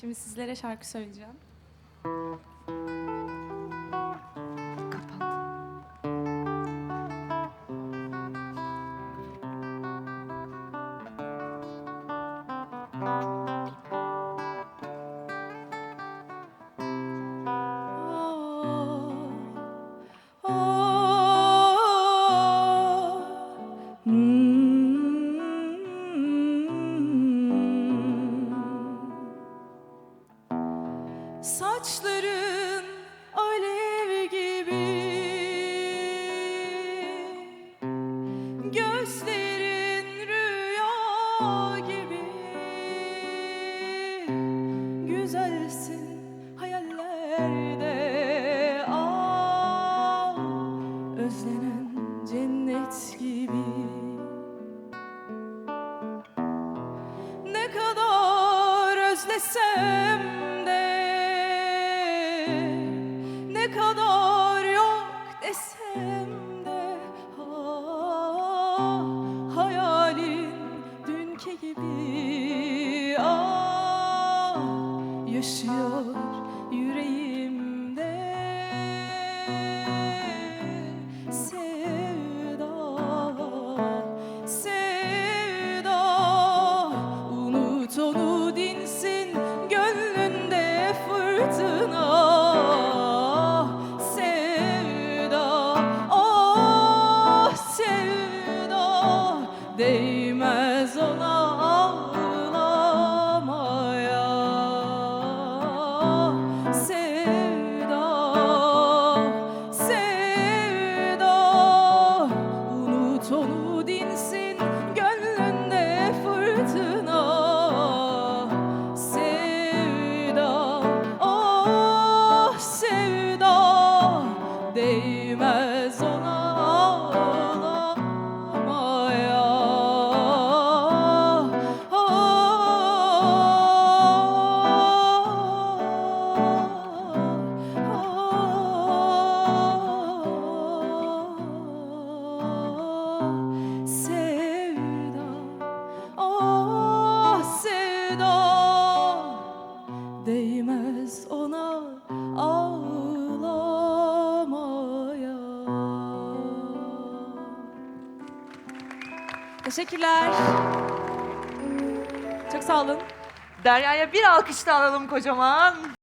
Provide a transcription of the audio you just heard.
Şimdi sizlere şarkı söyleyeceğim. Saçların alev gibi. Gözlerin rüya gibi. Güzelsin hayallerde. Ah Özlenen cennet gibi. Ne kadar özlesem Ne kadar yok desem de ah, Hayalin dünkü gibi ah, Yaşıyor Değmez ona ağlamaya. Sevda, sevda Unut onu dinsin gönlünde fırtına. Sevda, ah sevda Değmez ona sevda Değmez ona ağlamaya Teşekkürler. Çok sağ olun. Derya'ya bir alkış da alalım kocaman.